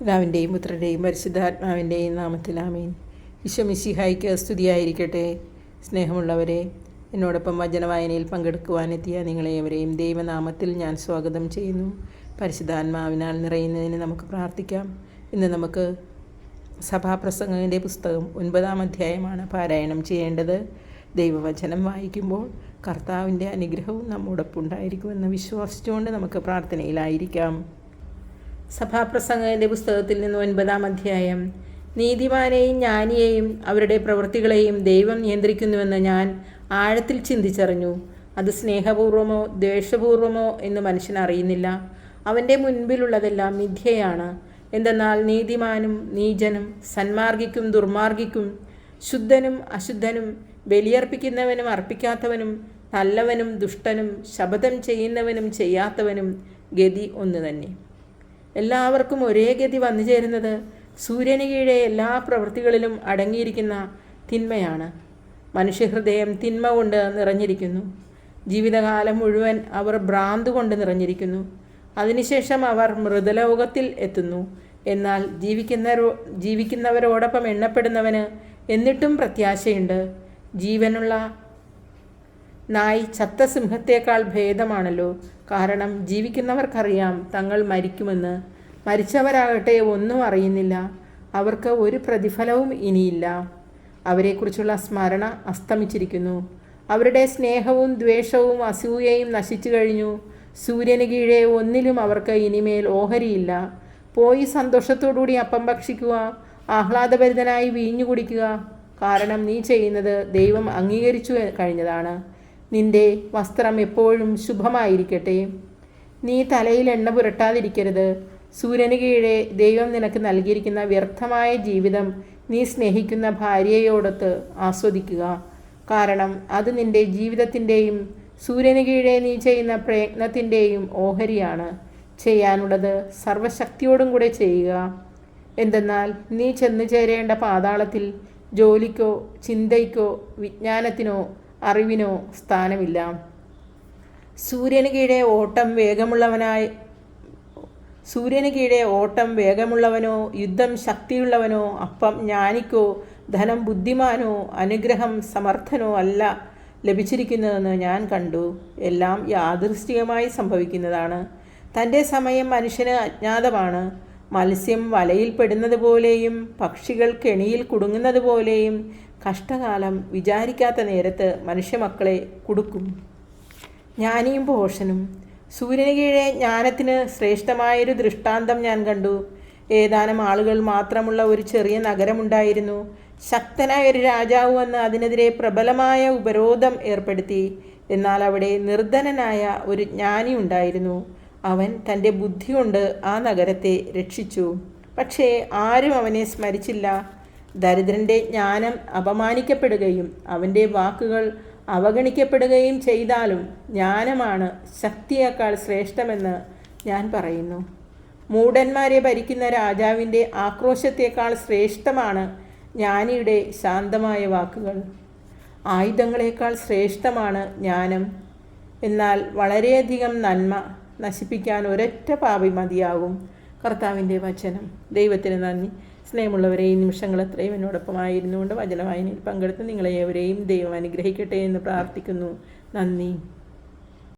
പിതാവിന്റെയും പുത്രന്റെയും പരിശുദ്ധാത്മാവിന്റെയും നാമത്തിൽ ആമീൻ. വിശ്വമിശിഹായിക്ക് സ്തുതിയായിരിക്കട്ടെ. സ്നേഹമുള്ളവരെ എന്നോടൊപ്പം വചനവായനയിൽ പങ്കെടുക്കുവാനെത്തിയ നിങ്ങളെവരെയും ദൈവനാമത്തിൽ ഞാൻ സ്വാഗതം ചെയ്യുന്നു. പരിശുദ്ധാത്മാവിനാൽ നിറയുന്നതിന് നമുക്ക് പ്രാർത്ഥിക്കാം. ഇന്ന് നമുക്ക് സഭാപ്രസംഗത്തിന്റെ പുസ്തകം ഒൻപതാം അധ്യായമാണ് പാരായണം ചെയ്യേണ്ടത്. ദൈവവചനം വായിക്കുമ്പോൾ കർത്താവിന്റെ അനുഗ്രഹവും നമ്മോടൊപ്പം ഉണ്ടായിരിക്കുമെന്ന് വിശ്വസിച്ചുകൊണ്ട് നമുക്ക് പ്രാർത്ഥനയിലായിരിക്കാം. സഭാപ്രസംഗത്തിന്റെ പുസ്തകത്തിൽ നിന്ന് ഒൻപതാം അധ്യായം. നീതിമാനെയും ജ്ഞാനിയെയും അവരുടെ പ്രവൃത്തികളെയും ദൈവം നിയന്ത്രിക്കുന്നുവെന്ന് ഞാൻ ആഴത്തിൽ ചിന്തിച്ചറിഞ്ഞു. അത് സ്നേഹപൂർവമോ ദ്വേഷപൂർവമോ എന്ന് മനുഷ്യൻ അറിയുന്നില്ല. അവന്റെ മുൻപിലുള്ളതെല്ലാം മിഥ്യയാണ്. എന്തെന്നാൽ നീതിമാനും നീചനും സന്മാർഗിക്കും ദുർമാർഗിക്കും ശുദ്ധനും അശുദ്ധനും ബലിയർപ്പിക്കുന്നവനും അർപ്പിക്കാത്തവനും നല്ലവനും ദുഷ്ടനും ശപഥം ചെയ്യുന്നവനും ചെയ്യാത്തവനും ഗതി ഒന്ന് തന്നെ. എല്ലാവർക്കും ഒരേ ഗതി വന്നു ചേരുന്നത് സൂര്യന് കീഴെ എല്ലാ പ്രവൃത്തികളിലും അടങ്ങിയിരിക്കുന്ന തിന്മയാണ്. മനുഷ്യഹൃദയം തിന്മ കൊണ്ട് നിറഞ്ഞിരിക്കുന്നു. ജീവിതകാലം മുഴുവൻ അവർ ഭ്രാന്ത് കൊണ്ട് നിറഞ്ഞിരിക്കുന്നു. അതിനുശേഷം അവർ മൃതലോകത്തിൽ എത്തുന്നു. എന്നാൽ ജീവിക്കുന്ന ജീവിക്കുന്നവരോടൊപ്പം എണ്ണപ്പെടുന്നവന് എന്നിട്ടും പ്രത്യാശയുണ്ട്. ജീവനുള്ള നായി ചത്ത സിംഹത്തേക്കാൾ ഭേദമാണല്ലോ. കാരണം ജീവിക്കുന്നവർക്കറിയാം തങ്ങൾ മരിക്കുമെന്ന്. മരിച്ചവരാകട്ടെ ഒന്നും അറിയുന്നില്ല. അവർക്ക് ഒരു പ്രതിഫലവും ഇനിയില്ല. അവരെക്കുറിച്ചുള്ള സ്മരണ അസ്തമിച്ചിരിക്കുന്നു. അവരുടെ സ്നേഹവും ദ്വേഷവും അസൂയയും നശിച്ചു കഴിഞ്ഞു. സൂര്യന് കീഴെ ഒന്നിലും അവർക്ക് ഇനിമേൽ ഓഹരിയില്ല. പോയി സന്തോഷത്തോടുകൂടി അപ്പം ഭക്ഷിക്കുക ആഹ്ലാദഭരിതനായി വീഞ്ഞു കുടിക്കുക. കാരണം നീ ചെയ്യുന്നത് ദൈവം അംഗീകരിച്ചു കഴിഞ്ഞതാണ്. നിന്റെ വസ്ത്രം എപ്പോഴും ശുഭമായിരിക്കട്ടെ. നീ തലയിൽ എണ്ണ പുരട്ടാതിരിക്കരുത്. സൂര്യന് കീഴെ ദൈവം നിനക്ക് നൽകിയിരിക്കുന്ന വ്യർത്ഥമായ ജീവിതം നീ സ്നേഹിക്കുന്ന ഭാര്യയോടൊത്ത് ആസ്വദിക്കുക. കാരണം അത് നിന്റെ ജീവിതത്തിന്റെയും സൂര്യന് കീഴെ നീ ചെയ്യുന്ന പ്രയത്നത്തിന്റെയും ഓഹരിയാണ്. ചെയ്യാനുള്ളത് സർവശക്തിയോടും കൂടെ ചെയ്യുക. എന്തെന്നാൽ നീ ചെന്നു ചേരേണ്ട പാതാളത്തിൽ ജോലിക്കോ ചിന്തയ്ക്കോ വിജ്ഞാനത്തിനോ അറിവിനോ സ്ഥാനമില്ല. സൂര്യന് കീഴെ ഓട്ടം വേഗമുള്ളവനായി സൂര്യന് കീഴെ ഓട്ടം വേഗമുള്ളവനോ യുദ്ധം ശക്തിയുള്ളവനോ അപ്പം ജ്ഞാനിക്കോ ധനം ബുദ്ധിമാനോ അനുഗ്രഹം സമർത്ഥനോ അല്ല ലഭിച്ചിരിക്കുന്നതെന്ന് ഞാൻ കണ്ടു. എല്ലാം യാദൃശ്ചികമായി സംഭവിക്കുന്നതാണ്. തന്റെ സമയം മനുഷ്യന് അജ്ഞാതമാണ്. മത്സ്യം വലയിൽ പെടുന്നത് പോലെയും പക്ഷികൾ കെണിയിൽ കുടുങ്ങുന്നത് പോലെയും കഷ്ടകാലം വിചാരിക്കാത്ത നേരത്ത് മനുഷ്യമക്കളെ കുടുക്കും. ജ്ഞാനിയും ഭോഷനും. സൂര്യന് കീഴെ ജ്ഞാനത്തിന് ശ്രേഷ്ഠമായൊരു ദൃഷ്ടാന്തം ഞാൻ കണ്ടു. ഏതാനും ആളുകൾ മാത്രമുള്ള ഒരു ചെറിയ നഗരമുണ്ടായിരുന്നു. ശക്തനായ ഒരു രാജാവ് വന്ന് അതിനെതിരെ പ്രബലമായ ഉപരോധം ഏർപ്പെടുത്തി. എന്നാൽ അവിടെ നിർധനനായ ഒരു ജ്ഞാനി ഉണ്ടായിരുന്നു. അവൻ തന്റെ ബുദ്ധി കൊണ്ട് ആ നഗരത്തെ രക്ഷിച്ചു. പക്ഷേ ആരും അവനെ സ്മരിച്ചില്ല. ദരിദ്രന്റെ ജ്ഞാനം അപമാനിക്കപ്പെടുകയും അവന്റെ വാക്കുകൾ അവഗണിക്കപ്പെടുകയും ചെയ്താലും ജ്ഞാനമാണ് ശക്തിയേക്കാൾ ശ്രേഷ്ഠമെന്ന് ഞാൻ പറയുന്നു. മൂഢന്മാരെ ഭരിക്കുന്ന രാജാവിന്റെ ആക്രോശത്തേക്കാൾ ശ്രേഷ്ഠമാണ് ജ്ഞാനിയുടെ ശാന്തമായ വാക്കുകൾ. ആയുധങ്ങളേക്കാൾ ശ്രേഷ്ഠമാണ് ജ്ഞാനം. എന്നാൽ വളരെയധികം നന്മ നശിപ്പിക്കാൻ ഒരൊറ്റ പാപി മതിയാകും. കർത്താവിന്റെ വചനം. ദൈവത്തിന് നന്ദി. സ്നേഹമുള്ളവരെ ഈ നിമിഷങ്ങൾ എത്രയും എന്നോടൊപ്പമായിരുന്നുകൊണ്ട് വചനവായനയിൽ പങ്കെടുത്ത് നിങ്ങളെ ഏവരെയും ദൈവം അനുഗ്രഹിക്കട്ടെ എന്ന് പ്രാർത്ഥിക്കുന്നു. നന്ദി.